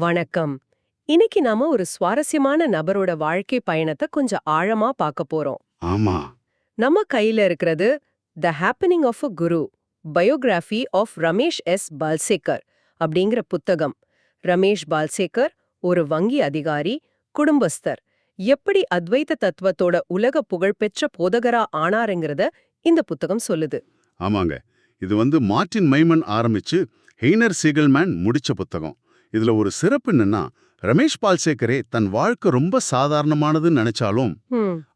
வணக்கம். இன்னைக்கு நாம ஒரு சுவாரஸ்யமான நபரோட வாழ்க்கை பயணத்தை கொஞ்சம் ஆழமா பார்க்க போறோம். ஆமா. நம்ம கையில இருக்கிறது the happening of a guru biography of Ramesh S Balsekar அப்படிங்கிற புத்தகம். ரமேஷ் பால்சேக்கர் ஒரு வங்கி அதிகாரி குடும்பஸ்தர். எப்படி அத்வைத தத்துவத்தோட உலக புகழ்பெற்ற போதகரா ஆனாருங்கிறத இந்த புத்தகம் சொல்லுது. ஆமாங்க. இது வந்து மார்ட்டின் மைமன் ஆரம்பிச்சு ஹெய்னர் சீகல்மேன் முடிச்ச புத்தகம். இதுல ஒரு சிறப்பு என்னன்னா ரமேஷ் பால்சேக்கரே தன் வாழ்க்கை ரொம்ப சாதாரணமானதுன்னு நினைச்சாலும்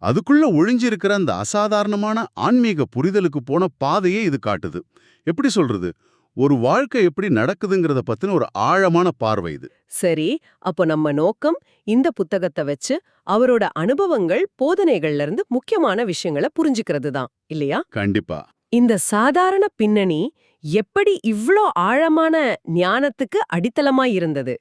அதுக்குள்ள ஒளிஞ்சிருக்கிற அந்த அசாதாரணமான ஆன்மீக புரிதலுக்கு போன பாதையே இது காட்டுது. எப்படி சொல்றது? ஒரு வாழ்க்கை எப்படி நடக்குதுங்கிறத பத்தின ஒரு ஆழமான பார்வை இது. சரி அப்போ நம்ம நோக்கம் இந்த புத்தகத்தை வச்சு அவரோட அனுபவங்கள் போதனைகள்ல இருந்து முக்கியமான விஷயங்களை புரிஞ்சுக்கிறது தான் இல்லையா? கண்டிப்பா. இந்த சாதாரண பின்னணி எப்படி இவ்ளோ ஆழமான ஞானத்துக்கு அடித்தளமா இருந்தது?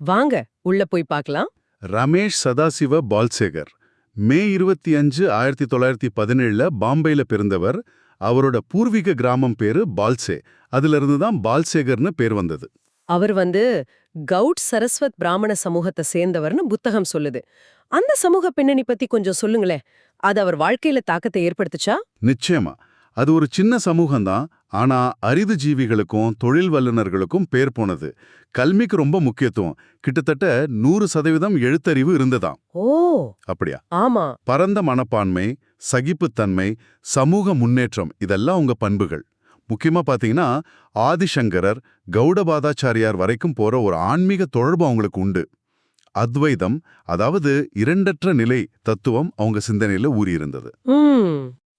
வாங்க உள்ள போய் பார்க்கலாம். ரமேஷ் சதாசிவ பால்சேகர். மே இருபத்தி அஞ்சு ஆயிரத்தி தொள்ளாயிரத்தி பதினேழுல பாம்பேல பிறந்தவர். அவரோட பூர்வீக கிராமம் பேரு பால்சே. அதிலிருந்து தான் பால்சேகர்னு பேர் வந்தது. அவர் வந்து கவுட் சரஸ்வத் பிராமண சமூகத்தை சேர்ந்தவர்னு புத்தகம் சொல்லுது. அந்த சமூக பின்னணி பத்தி கொஞ்சம் சொல்லுங்களேன். அது அவர் வாழ்க்கையில தாக்கத்தை ஏற்படுத்துச்சா? நிச்சயமா. அது ஒரு சின்ன சமூகம்தான் ஆனா அரிது ஜீவிகளுக்கும் தொழில் வல்லுநர்களுக்கும் பேர் போனது. கல்விக்கு ரொம்ப முக்கியத்துவம். கிட்டத்தட்ட நூறு சதவீதம் எழுத்தறிவு இருந்ததாம் ஓ! அப்படியா? ஆமா. பரந்த மனப்பான்மை சகிப்புத்தன்மை சமூக முன்னேற்றம் இதெல்லாம் உங்க பண்புகள். முக்கியமா பாத்தீங்கன்னா ஆதிசங்கரர் கௌடபாதாச்சாரியார் வரைக்கும் போற ஒரு ஆன்மீக தொடர்பு அவங்களுக்கு உண்டு. அத்வைதம் அதாவது இரண்டற்ற நிலை தத்துவம் அவங்க சிந்தனையில ஊறியிருந்தது.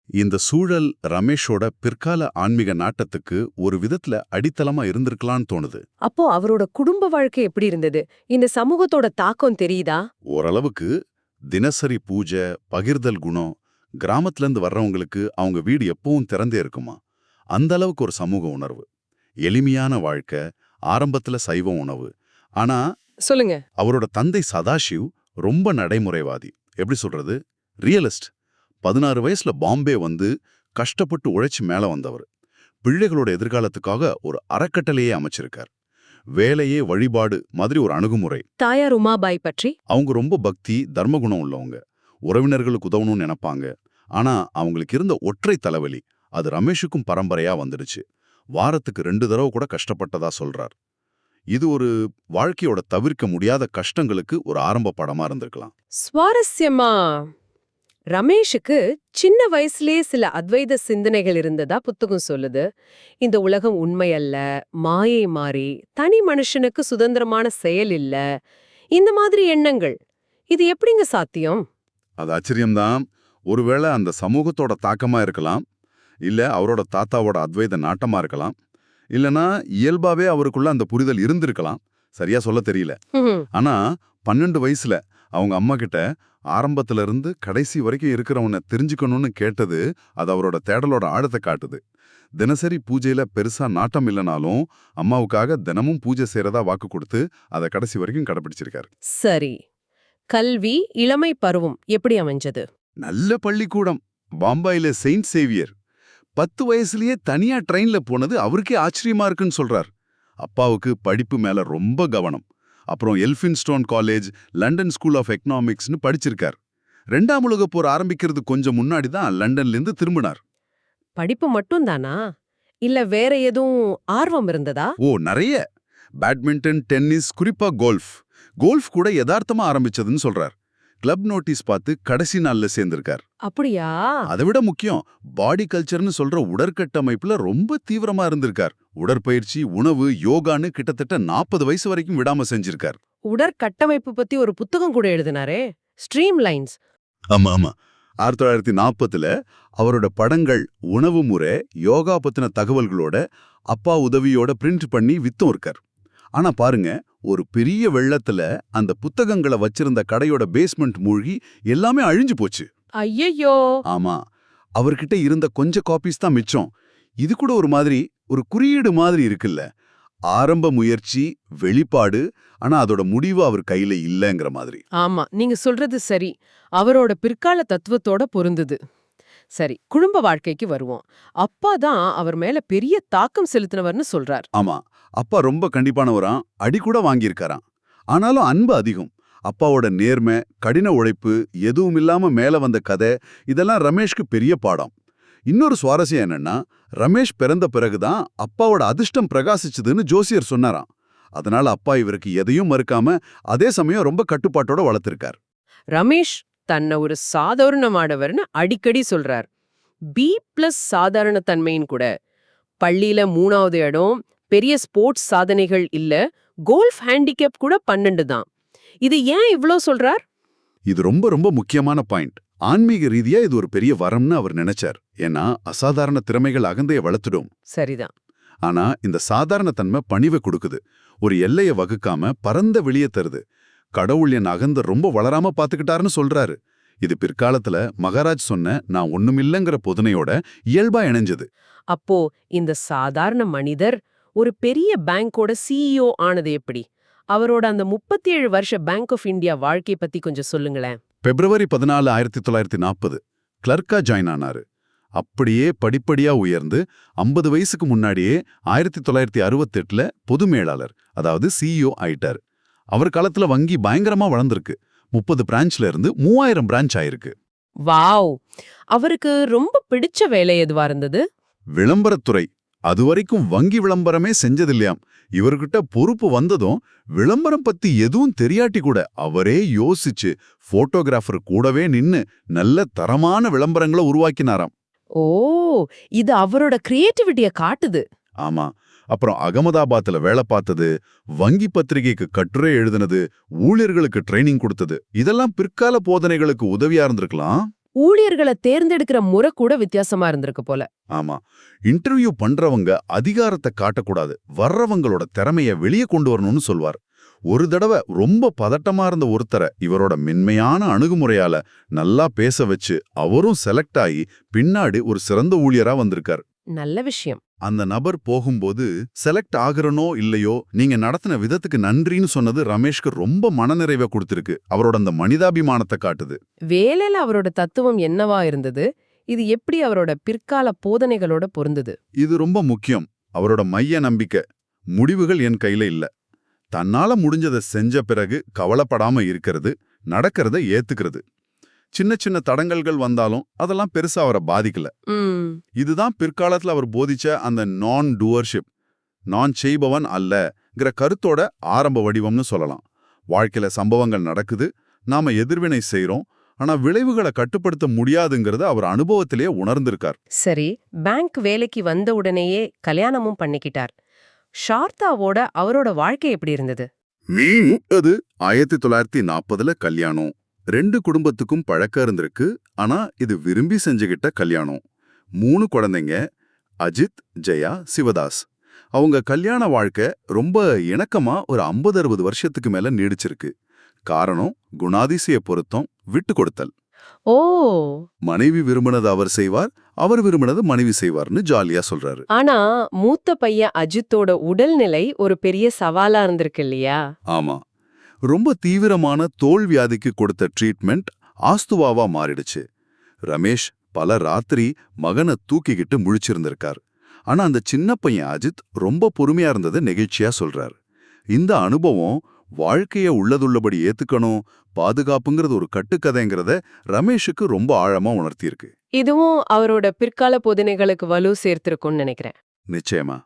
இந்த சூழல் ரமேஷோட பிற்கால ஆன்மீக நாட்டத்துக்கு ஒரு விதத்துல அடித்தளமா இருந்திருக்கலாம்னு தோணுது. அப்போ அவரோட குடும்ப வாழ்க்கை எப்படி இருந்தது? இந்த சமூகத்தோட தாக்கம் தெரியுதா? ஓரளவுக்கு தினசரி பூஜை பகிர்தல் குணம் கிராமத்துல இருந்து வர்றவங்களுக்கு அவங்க வீடு எப்பவும் திறந்தே இருக்குமா? அந்த அளவுக்கு ஒரு சமூக உணர்வு. எளிமையான வாழ்க்கை ஆரம்பத்துல சைவ உணவு. ஆனா சொல்லுங்க. அவரோட தந்தை சதாசிவ் ரொம்ப நடைமுறைவாதி. எப்படி சொல்றது? ரியலிஸ்ட். பதினாறு வயசுல பாம்பே வந்து கஷ்டப்பட்டு உழைச்சு மேல வந்தவர். பிள்ளைகளோட எதிர்காலத்துக்காக ஒரு அறக்கட்டளையே அமைச்சிருக்கார். வேலையே வழிபாடு மாதிரி ஒரு அணுகுமுறை. தாயார் உமாபாய் பற்றி? அவங்க ரொம்ப பக்தி தர்மகுணம் உள்ளவங்க. உறவினர்களுக்கு உதவணும்னு நினைப்பாங்க. ஆனா அவங்களுக்கு இருந்த ஒற்றை தலைவலி அது ரமேஷுக்கும் பரம்பரையா வந்துடுச்சு. வாரத்துக்கு ரெண்டு தடவை கூட கஷ்டப்பட்டதா சொல்றார். இது ஒரு வாழ்க்கையோட தவிர்க்க முடியாத கஷ்டங்களுக்கு ஒரு ஆரம்ப படமா இருந்திருக்கலாம். சுவாரஸ்யமா? ரமேஷுக்கு சின்ன வயசுலயே சில அத்வைத சிந்தனைகள் இருந்ததா புத்தகம் சொல்லுது. இந்த உலகம் உண்மையல்ல மாயை மாறி தனி மனுஷனுக்கு சுதந்திரமான செயல் இல்ல. இந்த மாதிரி எண்ணங்கள் இது எப்படிங்க சாத்தியம்? அது ஆச்சரியம்தான். ஒருவேளை அந்த சமூகத்தோட தாக்கமா இருக்கலாம் இல்ல அவரோட தாத்தாவோட அத்வைத நாட்டமா இருக்கலாம் இல்லனா இயல்பாவே அவருக்குள்ள அந்த புரிதல் இருந்திருக்கலாம். சரியா சொல்ல தெரியல. ஆனா பன்னெண்டு வயசுல அவங்க அம்மா கிட்ட ஆரம்பத்துல இருந்து கடைசி வரைக்கும் இருக்கிறவனை தெரிஞ்சுக்கணும்னு கேட்டது அது அவரோட தேடலோட ஆழத்தை காட்டுது. தினசரி பூஜையில பெருசா நாட்டம் இல்லைனாலும் அம்மாவுக்காக தினமும் பூஜை செய்யறதா வாக்கு கொடுத்து அதை கடைசி வரைக்கும் கடைபிடிச்சிருக்காரு சரி. கல்வி இளமை பருவம் எப்படி அமைஞ்சது? நல்ல பள்ளிக்கூடம். பாம்பாயில செயின்ட் சேவியர். பத்து வயசுலயே தனியா ட்ரெயின்ல போனது அவருக்கே ஆச்சரியமா இருக்குன்னு சொல்றார். அப்பாவுக்கு படிப்பு மேல ரொம்ப கவனம். அப்புறம் Elphinstone college London school of எக்கனாமிக்ஸ்னு படிச்சிருக்கார். ரெண்டாம் உலகப் போர் ஆரம்பிக்கிறது கொஞ்சம் முன்னாடி தான் லண்டன்ல இருந்து திரும்பினார். படிப்பு மட்டும் தானா? இல்ல வேற எதுவும் ஆர்வம் இருந்ததா? ஓ நிறைய. பேட்மிண்டன் டென்னிஸ் குறிப்பா கோல்ஃப். கோல்ஃப் கூட யதார்த்தமா ஆரம்பிச்சதுன்னு சொல்றார். கிளப் நோட்டீஸ் பார்த்து கடைசி நாள்ல சேர்ந்திருக்கார். அப்படியா? அதை விட முக்கியம் பாடி கல்ச்சர்னு சொல்ற உடற்கட்டமைப்புல ரொம்ப தீவிரமா இருந்திருக்கார். உடற்பயிற்சி உணவு யோகான்னு கிட்டத்தட்ட நாற்பது வயசு வரைக்கும் விடாம செஞ்சிருக்கார். உடற்கட்டமைப்பு பத்தி ஒரு புத்தகம் கூட எழுதினாரே ஸ்ட்ரீம் லைன்ஸ் ஆமா ஆமா. ஆயிரத்தி தொள்ளாயிரத்தி நாற்பதுல அவரோட படங்கள் உணவு முறை யோகா பத்தின தகவல்களோட அப்பா உதவியோட பிரிண்ட் பண்ணி வித்தும் இருக்கார். ஆனா பாருங்க ஒரு பெரிய வெள்ளத்துல அந்த புத்தகங்களை வச்சிருந்த கடையோட பேஸ்மெண்ட் மூழ்கி எல்லாமே அழிஞ்சு போச்சு. ஐயையோ! ஆமா. அவர்கிட்ட இருந்த கொஞ்ச காப்பீஸ் தான் மிச்சம். இது கூட ஒரு மாதிரி ஒரு குறியீடு மாதிரி இருக்குல்ல. ஆரம்ப முயற்சி வெளிப்பாடு ஆனா அதோட முடிவு அவர் கையில இல்லைங்கிற மாதிரி. ஆமா நீங்க சொல்றது சரி. அவரோட பிற்கால தத்துவத்தோட பொருந்துது. சரி குடும்ப வாழ்க்கைக்கு வருவோம். அப்பா தான் அவர் மேல பெரிய தாக்கம் செலுத்தினவர்னு சொல்றார். ஆமா. அப்பா ரொம்ப கண்டிப்பானவராம் அடி கூட வாங்கியிருக்காராம். ஆனாலும் அன்பு அதிகம். அப்பாவோட நேர்மை கடின உழைப்பு எதுவும் இல்லாம மேல வந்த கதை இதெல்லாம் ரமேஷ்க்கு பெரிய பாடம். இன்னொரு சுவாரஸ்யம் என்னன்னா ரமேஷ் பிறந்த பிறகுதான் அப்பாவோட அதிர்ஷ்டம் பிரகாசிச்சதுன்னு ஜோசியர் சொன்னாராம். அதனால அப்பா இவருக்கு எதையும் மறுக்காம அதே சமயம் ரொம்ப கட்டுப்பாட்டோட வளர்த்திருக்கார். ரமேஷ் தன்னை ஒரு சாதாரணமானவர்னு அடிக்கடி சொல்றார். பி பிளஸ் சாதாரண தன்மையின் கூட. பள்ளியில மூணாவது இடம் பெரிய ஸ்போர்ட்ஸ் சாதனைகள் இல்ல கோல்ஃப் ஹேண்டிகேப் கூட பன்னெண்டு தான். இது ஏன் இவ்ளோ சொல்றார்? இது ரொம்ப ரொம்ப முக்கியமான பாயிண்ட். ஆன்மீக ரீதியா இது ஒரு பெரிய வரம்னு அவர் நினைச்சார். ஏன்னா அசாதாரண திறமைகள் அகந்தைய வளர்த்துடும். சரிதான். ஆனா இந்த சாதாரண தன்மை பணிவை கொடுக்குது. ஒரு எல்லைய வகுக்காம பரந்த வெளியே தருது. கடவுள் என் அகந்த ரொம்ப வளராம பாத்துக்கிட்டாருன்னு சொல்றாரு. இது பிற்காலத்துல மகாராஜ் சொன்ன நான் ஒண்ணுமில்லைங்கிற பொதுனையோட இயல்பா இணைஞ்சது. அப்போ இந்த சாதாரண மனிதர் ஒரு பெரிய பேங்கோட சிஇஓ ஆனது எப்படி? அவரோட அந்த 37 வருஷ பேங்க் ஆஃப் இந்தியா வாழ்க்கை பத்தி கொஞ்சம் சொல்லுங்களேன். பிப்ரவரி பதினாலு ஆயிரத்தி தொள்ளாயிரத்தி நாற்பது கிளர்க்கா ஜாயின் ஆனாரு. அப்படியே படிப்படியா உயர்ந்து ஐம்பது வயசுக்கு முன்னாடியே ஆயிரத்தி தொள்ளாயிரத்தி அறுபத்தெட்டுல பொது மேலாளர் அதாவது சிஇஓ ஆயிட்டாரு. அவர் காலத்துல வங்கி பயங்கரமா வளர்ந்திருக்கு. முப்பது பிரான்ச்ல இருந்து மூவாயிரம் பிரான்ச் ஆயிருக்கு. வாவ்! அவருக்கு ரொம்ப பிடிச்ச வேலை எதுவா இருந்தது? விளம்பரத்துறை. அதுவரைக்கும் வங்கி விளம்பரமே செஞ்சதில்லையாம். இவர்கிட்ட பொறுப்பு வந்ததும் விளம்பரம் பத்தி எதுவும் தெரியாட்டி கூட அவரே யோசிச்சு போட்டோகிராஃபர் கூடவே நின்னு நல்ல தரமான விளம்பரங்களை உருவாக்கினாராம். ஓ இது அவரோட கிரியேட்டிவிட்டிய காட்டுது. ஆமா. அப்புறம் அகமதாபாத்ல வேலை பார்த்தது வங்கி பத்திரிகைக்கு கட்டுரை எழுதுனது ஊழியர்களுக்கு ட்ரைனிங் கொடுத்தது இதெல்லாம் பிற்கால போதனைகளுக்கு உதவியா இருந்திருக்கலாம்? ஊழியர்களை தேர்ந்தெடுக்கிற முறை கூட வித்தியாசமா இருந்திருக்கு போல. ஆமா. இன்டர்வியூ பண்றவங்க அதிகாரத்தை காட்டக்கூடாது. வர்றவங்களோட திறமைய வெளியே கொண்டு வரணும்னு சொல்வார். ஒரு தடவை ரொம்ப பதட்டமா இருந்த ஒருத்தரை இவரோட மென்மையான அணுகுமுறையால நல்லா பேச வச்சு அவரும் செலக்ட் ஆகி பின்னாடி ஒரு சிறந்த ஊழியரா வந்திருக்கார். நல்ல விஷயம். அந்த நபர் போகும்போது செலக்ட் ஆகுறனோ இல்லையோ நீங்க நடத்தின விதத்துக்கு நன்றின்னு சொன்னது ரமேஷ்க்கு ரொம்ப மனநிறைவை கொடுத்திருக்கு. அவரோட அந்த மனிதாபிமானத்தை காட்டுது. வேலையில அவரோட தத்துவம் என்னவா இருந்தது? இது எப்படி அவரோட பிற்கால போதனைகளோட பொருந்தது? இது ரொம்ப முக்கியம். அவரோட மைய நம்பிக்கை. முடிவுகள் என் கையில இல்ல. தன்னால முடிஞ்சதை செஞ்ச பிறகு கவலைப்படாம இருக்கிறது நடக்கிறத ஏத்துக்கிறது. சின்ன சின்ன தடங்கல்கள் வந்தாலும் அதெல்லாம் பெருசா அவரை பாதிக்கல. இதுதான் பிற்காலத்துல அவர் போதிச்ச அந்த நான் டூவர்ஷிப் நான் செய்பவன் அல்லங்கிற கருத்தோட ஆரம்ப வடிவம்னு சொல்லலாம். வாழ்க்கையில சம்பவங்கள் நடக்குது நாம எதிர்வினை செய்றோம் ஆனா விளைவுகளை கட்டுப்படுத்த முடியாதுங்கிறத அவர் அனுபவத்திலேயே உணர்ந்திருக்கார். சரி பேங்க் வேலைக்கு வந்த உடனேயே கல்யாணமும் பண்ணிக்கிட்டார். ஷார்த்தாவோட அவரோட வாழ்க்கை எப்படி இருந்தது? அது ஆயிரத்தி தொள்ளாயிரத்தி நாற்பதுல கல்யாணம். ரெண்டு குடும்பத்துக்கும் பழக்கம் இருந்திருக்கு. ஆனா இது விரும்பி செஞ்சுகிட்ட கல்யாணம். மூணு குழந்தைங்க அஜித் ஜெயா சிவதாஸ். அவங்க கல்யாண வாழ்க்கை ரொம்ப இணக்கமா ஒரு ஐம்பது அறுபது வருஷத்துக்கு மேல நீடிச்சிருக்கு. காரணம் குணாதிசய பொருத்தம் விட்டு கொடுத்தல். ஓ! மனைவி விரும்பினது அவர் செய்வார் அவர் விரும்பினது மனைவி செய்வார்னு ஜாலியா சொல்றாரு. ஆனா மூத்த பையன் அஜித்தோட உடல்நிலை ஒரு பெரிய சவாலா இருந்திருக்கு இல்லையா? ஆமா. ரொம்ப தீவிரமான தோல் வியாதிக்கு கொடுத்த ட்ரீட்மெண்ட் ஆஸ்துவாவா மாறிடுச்சு. ரமேஷ் பல ராத்திரி மகனை தூக்கிக்கிட்டு முழிச்சிருந்திருக்கார். ஆனா அந்த சின்ன பையன் அஜித் ரொம்ப பொறுமையா இருந்ததை நெகிழ்ச்சியா சொல்றார். இந்த அனுபவம் வாழ்க்கைய உள்ளதுள்ளபடி ஏத்துக்கணும் பாதுகாப்புங்கிறது ஒரு கட்டுக்கதைங்கிறத ரமேஷுக்கு ரொம்ப ஆழமா உணர்த்தியிருக்கு. இதுவும் அவரோட பிற்கால போதனைகளுக்கு வலு சேர்த்திருக்கும்னு நினைக்கிறேன். நிச்சயமா.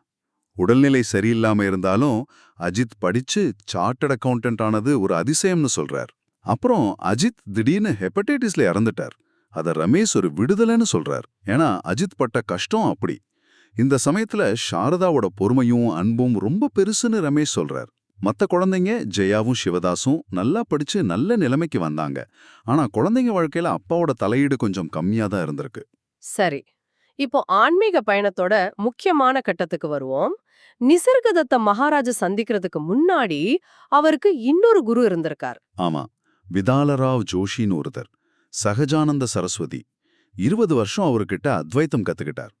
உடல்நிலை சரியில்லாம இருந்தாலும் அஜித் படிச்சு சார்ட்டட் அக்கவுண்டன்ட் ஆனது ஒரு அதிசயம்னு சொல்றார். அப்புறம் அஜித் திடீர்னு ஹெப்படைட்டிஸ்ல இறந்துட்டார். அத ரமேஷ் ஒரு விடுதலைன்னு சொல்றார். ஏன்னா அஜித் பட்ட கஷ்டம் அப்படி. இந்த சமயத்துல சாரதாவோட பொறுமையும் அன்பும் ரொம்ப பெருசுன்னு ரமேஷ் சொல்றார். மத்த குழந்தைங்க ஜெயாவும் சிவதாசும் நல்லா படிச்சு நல்ல நிலைமைக்கு வந்தாங்க. ஆனா குழந்தைங்க வாழ்க்கையில அப்பாவோட தலையீடு கொஞ்சம் கம்மியா தான் இருந்திருக்கு. சரி. இப்போ ஆன்மீக பயணத்தோட முக்கியமான கட்டத்துக்கு வருவோம். நிசர்கதத்த மகாராஜ சந்திக்கிறதுக்கு முன்னாடி அவருக்கு இன்னொரு குரு இருந்திருக்கார். ஆமா. விதாலராவ் ஜோஷின்னு ஒருத்தர். சகஜானந்த சரஸ்வதி. இருபது வருஷம் அவர்கிட்ட அத்வைத்தம் கத்துக்கிட்டார்.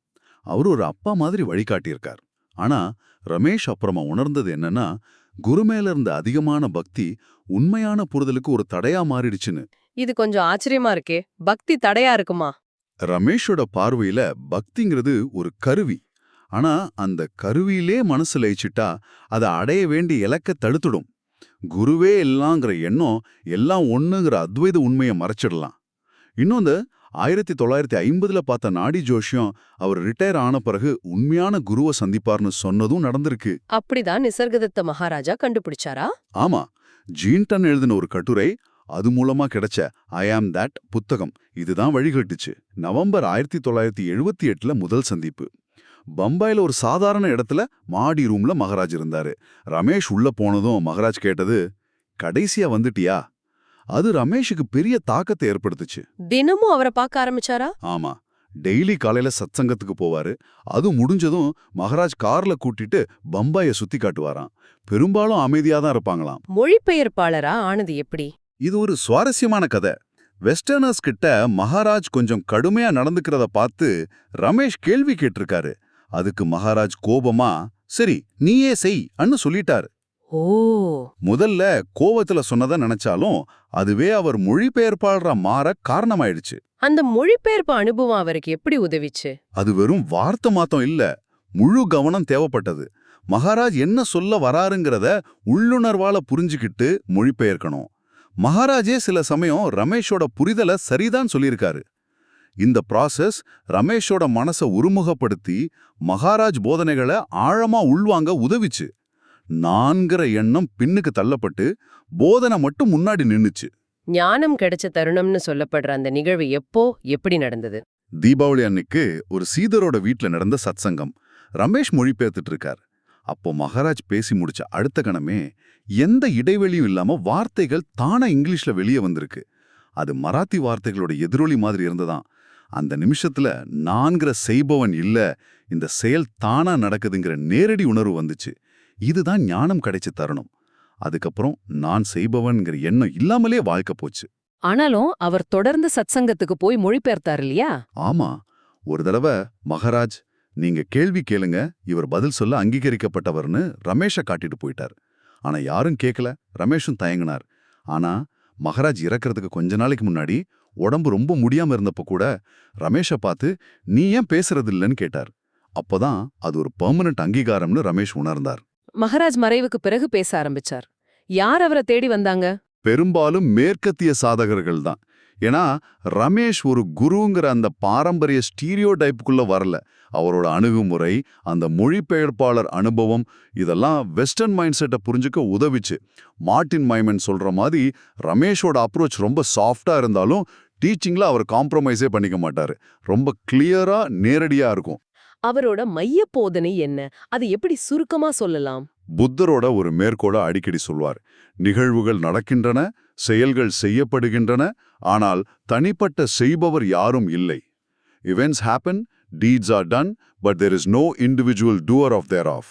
அவர் ஒரு அப்பா மாதிரி வழிகாட்டியிருக்கார். ஆனா ரமேஷ் அப்புறமா உணர்ந்தது என்னன்னா குரு மேல இருந்த அதிகமான பக்தி உண்மையான புரிதலுக்கு ஒரு தடையா மாறிடுச்சுன்னு. இது கொஞ்சம் ஆச்சரியமா இருக்கே. பக்தி தடையா இருக்குமா? ரமேஷோட பார்வையில பக்திங்கிறது ஒரு கருவி. ஆனா அந்த கருவியிலே மனசு லயிச்சிட்டா அதை அடைய வேண்டிய இலக்க தடுத்துடும். குருவே எல்லாங்கிற எண்ணம் எல்லாம் ஒண்ணுங்கிற அத்வைத உண்மையை மறைச்சிடலாம். இன்னொன்று ஆயிரத்தி தொள்ளாயிரத்தி ஐம்பதுல பார்த்த நாடி ஜோஷியம் அவர் ரிட்டையர் ஆன பிறகு உண்மையான குருவை சந்திப்பார்னு சொன்னதும் நடந்திருக்கு. அப்படிதான் நிசர்கதத்த மகாராஜா கண்டுபிடிச்சாரா? ஆமா ஜீன்டன் எழுதின ஒரு கட்டுரை அது மூலமா கிடைச்ச ஐ ஆம் தட் புத்தகம். இதுதான் வழிகட்டுச்சு. நவம்பர் ஆயிரத்தி தொள்ளாயிரத்தி எழுபத்தி எட்டுல முதல் சந்திப்பு. பம்பாயில ஒரு சாதாரண இடத்துல மாடி ரூம்ல மகாராஜ் இருந்தாரு. ரமேஷ் உள்ள போனதும் மகாராஜ் கேட்டது கடைசியா வந்துட்டியா? அது ரமேஷுக்கு பெரிய தாக்கத்தை ஏற்படுத்துச்சு. தினமும் அவரை பார்க்க ஆரம்பிச்சாரா? ஆமா. டெய்லி காலையில சத்சங்கத்துக்கு போவாரு. அது முடிஞ்சதும் மகாராஜ் கார்ல கூட்டிட்டு பம்பாயை சுத்தி காட்டுவாராம் பெரும்பாலும் அமைதியா தான் இருப்பாங்களாம். மொழிபெயர்ப்பாளரா? ஆனது எப்படி? இது ஒரு சுவாரஸ்யமான கதை. வெஸ்டர்னர்ஸ் கிட்ட மகாராஜ் கொஞ்சம் கடுமையா நடந்துக்கிறத பார்த்து ரமேஷ் கேள்வி கேட்டிருக்காரு. அதுக்கு மகாராஜ் கோபமா சரி நீயே செய் அன்னு சொல்லிட்டாரு. ஓ. முதல்ல கோவத்துல சொன்னதை நினைச்சாலும் அதுவே அவர் மொழிபெயர்ப்பாளரா மாற காரணமாயிடுச்சு. அந்த மொழிபெயர்ப்பு அனுபவம் அவருக்கு எப்படி உதவிச்சு? அது வெறும் வார்த்தை மாத்தம் இல்ல முழு கவனம் தேவைப்பட்டது. மகாராஜ் என்ன சொல்ல வராருங்கிறத உள்ளுணர்வால புரிஞ்சுக்கிட்டு மொழிபெயர்க்கணும். மகாராஜே சில சமயம் ரமேஷோட புரிதலை சரிதான் சொல்லியிருக்காரு. இந்த ப்ராசஸ் ரமேஷோட மனசை உருமுகப்படுத்தி மகாராஜ் போதனைகளை ஆழமா உள்வாங்க உதவிச்சு. நான்கிற எண்ணம் பின்னுக்கு தள்ளப்பட்டு போதனை மட்டும் முன்னாடி நின்னுச்சு. ஞானம் கிடைச்ச தருணம்னு சொல்லப்படுற அந்த நிகழ்வு எப்போ எப்படி நடந்தது? தீபாவளி அன்னைக்கு ஒரு சீதரோட வீட்ல நடந்த சத்சங்கம். ரமேஷ் மொழிபெயர்த்துட்டு இருக்கார். அப்போ மகாராஜ் பேசி முடிச்ச அடுத்த கணமே எந்த இடைவெளியும் இல்லாம வார்த்தைகள் தானா இங்கிலீஷ்ல வெளியே வந்திருக்கு. அது மராத்தி வார்த்தைகளோட எதிரொலி மாதிரி இருந்ததாம். அந்த நிமிஷத்துல நான்கிற செய்பவன் இல்ல இந்த செயல் தானா நடக்குதுங்கிற நேரடி உணர்வு வந்துச்சு. இதுதான் ஞானம் கிடைச்ச தருணம். அதுக்கப்புறம் நான் செய்பவன்கிற எண்ணம் இல்லாமலே வாழ்க்கை போச்சு. ஆனாலும் அவர் தொடர்ந்து சத்சங்கத்துக்கு போய் மொழிபெயர்த்தார் இல்லையா? ஆமா. ஒரு தடவை மகாராஜ் நீங்க கேள்வி கேளுங்க இவர் பதில் சொல்ல அங்கீகரிக்கப்பட்டவர்னு ரமேஷ காட்டிட்டு போயிட்டார். ஆனா யாரும் கேட்கல ரமேஷும் தயங்கினார். ஆனா மகாராஜ் இறக்கறதுக்கு கொஞ்ச நாளைக்கு முன்னாடி உடம்பு ரொம்ப முடியாம இருந்தப்ப கூட ரமேஷ பார்த்து நீ ஏன் பேசுறது இல்லைன்னு கேட்டார். அப்பதான் அது ஒரு பெர்மனன்ட் அங்கீகாரம்னு ரமேஷ் உணர்ந்தார். மகாராஜ் மறைவுக்கு பிறகு பேச ஆரம்பிச்சார். யார் அவரை தேடி வந்தாங்க? பெரும்பாலும் மேற்கத்திய சாதகர்கள் தான். ஏன்னா ரமேஷ் ஒரு குருங்கிற அந்த பாரம்பரிய ஸ்டீரியோ டைப்புக்குள்ள வரல. அவரோட அணுகுமுறை அந்த மொழிபெயர்ப்பாளர் அனுபவம் இதெல்லாம் வெஸ்டர்ன் மைண்ட் செட்டை புரிஞ்சுக்க உதவிச்சு. மார்ட்டின் மைமன் சொல்ற மாதிரி ரமேஷோட அப்ரோச் ரொம்ப சாஃப்டா இருந்தாலும் டீச்சிங்ல அவர் காம்ப்ரமைஸே பண்ணிக்க மாட்டாரு. ரொம்ப கிளியரா நேரடியா இருக்கும். அவரோட மைய போதனை என்ன? அது எப்படி சுருக்கமா சொல்லலாம்? புத்தரோட ஒரு மேற்கோள அடிக்கடி சொல்வார். நிகழ்வுகள் நடக்கின்றன செயல்கள் செய்யப்படுகின்றன ஆனால் தனிப்பட்ட செய்பவர் யாரும் இல்லை. Events happen deeds are done but there is no individual doer of thereof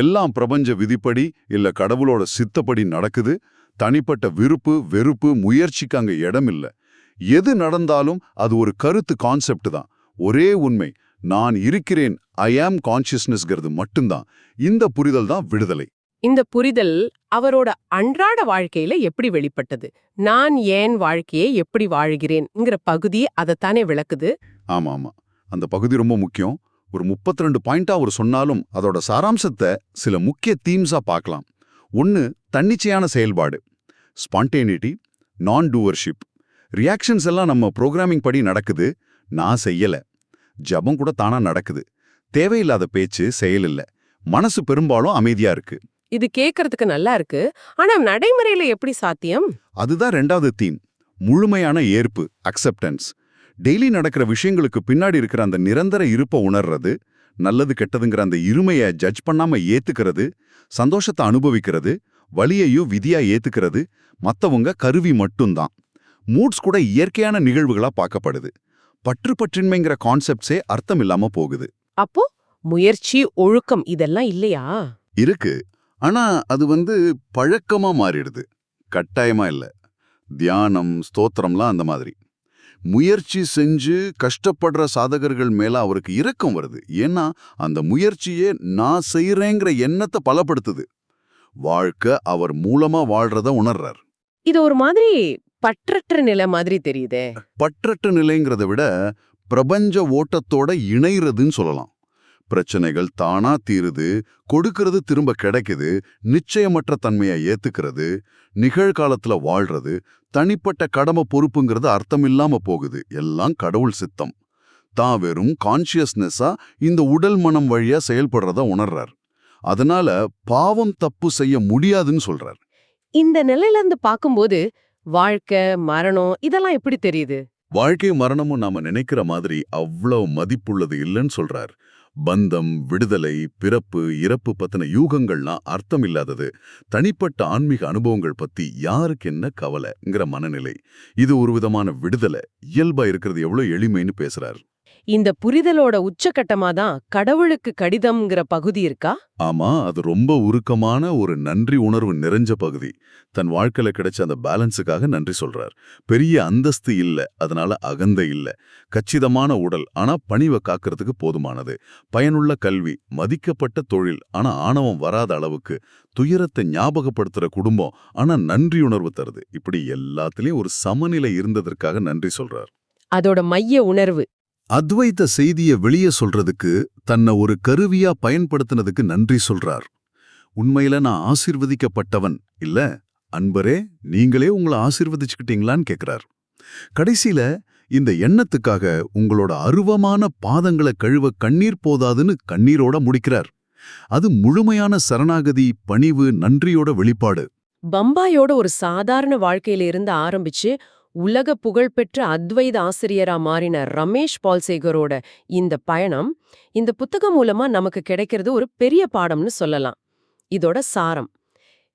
எல்லாம் பிரபஞ்ச விதிப்படி இல்ல கடவுளோட சித்தப்படி நடக்குது. தனிப்பட்ட விருப்பு வெறுப்பு முயற்சிக்கு அங்க இடம் இல்ல எது நடந்தாலும் அது ஒரு கருத்து கான்செப்ட் தான். ஒரே உண்மை நான் இருக்கிறேன் ஐ ஆம் கான்சியஸ்னஸ்ங்கிறது மட்டும்தான். இந்த புரிதல் தான் விடுதலை. இந்த புரிதல் அவரோட அன்றாட வாழ்க்கையில எப்படி வெளிப்பட்டது? நான் ஏன் வாழ்க்கையை எப்படி வாழ்கிறேன்ங்கிற பகுதி அதைத்தானே விளக்குது. ஆமா ஆமா அந்த பகுதி ரொம்ப முக்கியம். ஒரு 32 ரெண்டு பாயிண்டா அவர் சொன்னாலும் அதோட சாராம்சத்தை சில முக்கிய தீம்ஸா பார்க்கலாம். ஒன்னு தன்னிச்சையான செயல்பாடு. ஸ்பான்டேனிட்டி நான் டூவர்ஷிப் ரியாக்ஷன்ஸ் எல்லாம் நம்ம ப்ரோக்ராமிங் படி நடக்குது. நான் செய்யல. ஜபம் கூட தானா நடக்குது. தேவையில்லாத பேச்சு செயல் இல்ல. மனசு பெரும்பாலும் அமைதியா இருக்கு. இது கேட்கறதுக்கு நல்லா இருக்கு. ஆனா நடைமுறையில எப்படி சாத்தியம்? அதுதான் ரெண்டாவது தீம் முழுமையான ஏற்பு அக்செப்டன்ஸ் டெய்லி நடக்கிற விஷயங்களுக்கு பின்னாடி இருக்கிற அந்த நிரந்தர இருப்பை உணர்றது நல்லது கெட்டதுங்கிற அந்த இருமையை ஜட்ஜ் பண்ணாம ஏத்துக்கிறது சந்தோஷத்தை அனுபவிக்கிறது வலியையும் விதியா ஏத்துக்கிறது மத்தவங்க கருவி மட்டும்தான். மூட்ஸ் கூட இயற்கையான நிகழ்வுகளா பார்க்கப்படுது. பற்று பற்றின்மைங்கிற கான்செப்ட்ஸே அர்த்தம் இல்லாம போகுது. அப்போ முயற்சி ஒழுக்கம் இதெல்லாம் இல்லையா? இருக்கு. ஆனா அது வந்து பழக்கமா மாறிடுது. கட்டாயமா இல்ல. தியானம் ஸ்தோத்திரம்லாம் அந்த மாதிரி. முயற்சி செஞ்சு கஷ்டப்படுற சாதகர்கள் மேல அவருக்கு இரக்கம் வருது. ஏன்னா அந்த முயற்சியே நான் செய்யறேங்கிற எண்ணத்தை பலப்படுத்துது. வாழ்க்கை அவர் மூலமா வாழ்றத உணர்றார். இது ஒரு மாதிரி பற்றற்ற நிலை மாதிரி தெரியுதே. பற்றற்ற நிலைங்கிறத விட பிரபஞ்ச ஓட்டத்தோட இணைறதுன்னு சொல்லலாம். பிரச்சனைகள் தானா தீருது கொடுக்கறது திரும்ப கிடைக்குது நிச்சயமற்ற தன்மையை ஏத்துக்கிறது நிகழ்காலத்துல வாழ்றது தனிப்பட்ட கடமை பொறுப்புங்கிறது அர்த்தமில்லாம போகுது. எல்லாம் கடவுள் சித்தம். தான் வெறும் கான்ஷியஸ்னஸா இந்த உடல் மனம் வழியா செயல்படுறத உணர்றார். அதனால பாவம் தப்பு செய்ய முடியாதுன்னு சொல்றார். இந்த நிலையில இருந்து பாக்கும்போது வாழ்க்கை மரணம் இதெல்லாம் எப்படி தெரியுது? வாழ்க்கை மரணமும் நாம நினைக்கிற மாதிரி அவ்வளவு மதிப்புள்ளது இல்லைன்னு சொல்றார். பந்தம் விடுதலை பிறப்பு இறப்பு பத்தின யூகங்கள்லாம் அர்த்தம் இல்லாதது தனிப்பட்ட ஆன்மீக அனுபவங்கள் பத்தி யாருக்கு என்ன கவலைங்கிற மனநிலை. இது ஒரு விதமான விடுதலை. இயல்பா இருக்கிறது எவ்வளவு எளிமைன்னு பேசுறாரு. இந்த புரிதலோட உச்சகட்டமா தான் கடவுளுக்கு கடிதம்ங்கிற பகுதி இருக்கா? ஆமா அது ரொம்ப உருக்கமான ஒரு நன்றி உணர்வு நிறைஞ்ச பகுதி. தன் வாழ்க்கையில கிடைச்ச அந்த பேலன்ஸுக்காக நன்றி சொல்றார். பெரிய அந்தஸ்து இல்ல அதனால அகந்தை இல்ல. கச்சிதமான உடல் ஆனா பணிவை காக்கிறதுக்கு போதுமானது. பயனுள்ள கல்வி மதிக்கப்பட்ட தொழில் ஆனா ஆணவம் வராத அளவுக்கு துயரத்தை ஞாபகப்படுத்துற குடும்பம் ஆனா நன்றியுணர்வு தருது. இப்படி எல்லாத்துலயும் ஒரு சமநிலை இருந்ததற்காக நன்றி சொல்றார். அதோட மைய உணர்வு. அத்வைத்த செய்திய வெளியே சொல்றதுக்கு தன்னை ஒரு கருவியா பயன்படுத்தினதுக்கு நன்றி சொல்றார். உண்மையில நான் ஆசிர்வதிக்கப்பட்டவன் இல்ல? அன்பரே நீங்களே உங்களை ஆசிர்வதிச்சுக்கிட்டீங்களான்னு கேட்கிறார் கடைசியில இந்த எண்ணத்துக்காக உங்களோட அருவமான பாதங்களை கழுவ கண்ணீர் போதாதுன்னு கண்ணீரோட முடிக்கிறார். அது முழுமையான சரணாகதி பணிவு நன்றியோட வெளிப்பாடு. பம்பாயோட ஒரு சாதாரண வாழ்க்கையில இருந்து ஆரம்பிச்சு உலக புகழ்பெற்ற அத்வைத ஆசிரியரா மாறின ரமேஷ் பால்சேகரோட இந்த பயணம் இந்த புத்தகம் மூலமா நமக்கு கிடைக்கிறது ஒரு பெரிய பாடம்னு சொல்லலாம். இதோட சாரம்.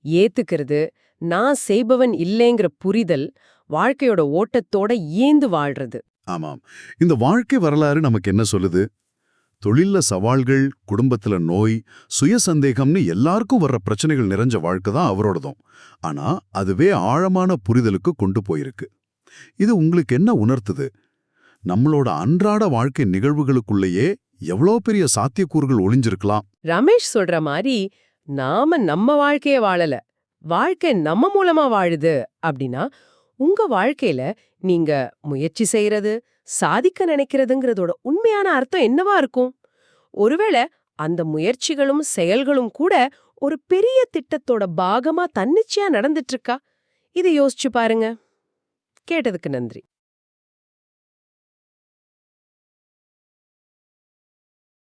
ஏத்துக்கிறது நான் செய்பவன் இல்லைங்கிற புரிதல் வாழ்க்கையோட ஓட்டத்தோட ஏந்து வாழ்றது. ஆமாம். இந்த வாழ்க்கை வரலாறு நமக்கு என்ன சொல்லுது? தொழில்ல சவால்கள் குடும்பத்துல நோய் சுய சந்தேகம்னு எல்லாருக்கும் வர்ற பிரச்சனைகள் நிறைஞ்ச வாழ்க்கை தான் அவரோடதும். ஆனா அதுவே ஆழமான புரிதலுக்கு கொண்டு போயிருக்கு. இது உங்களுக்கு என்ன உணர்த்துது? நம்மளோட அன்றாட வாழ்க்கை நிகழ்வுகளுக்குள்ளேயே எவ்வளோ பெரிய சாத்தியக்கூறுகள் ஒளிஞ்சிருக்கலாம்? ரமேஷ் சொல்ற மாதிரி நாம நம்ம வாழ்க்கைய வாழல வாழ்க்கை நம்ம மூலமா வாழுது அப்படின்னா உங்க வாழ்க்கையில நீங்க முயற்சி செய்யறது சாதிக்க நினைக்கிறதுங்கிறதோட உண்மையான அர்த்தம் என்னவா இருக்கும்? ஒருவேளை அந்த முயற்சிகளும் செயல்களும் கூட ஒரு பெரிய திட்டத்தோட பாகமா தன்னிச்சையா நடந்துட்டு இருக்கா? இதை யோசிச்சு பாருங்க. கேட்டதுக்கு நன்றி.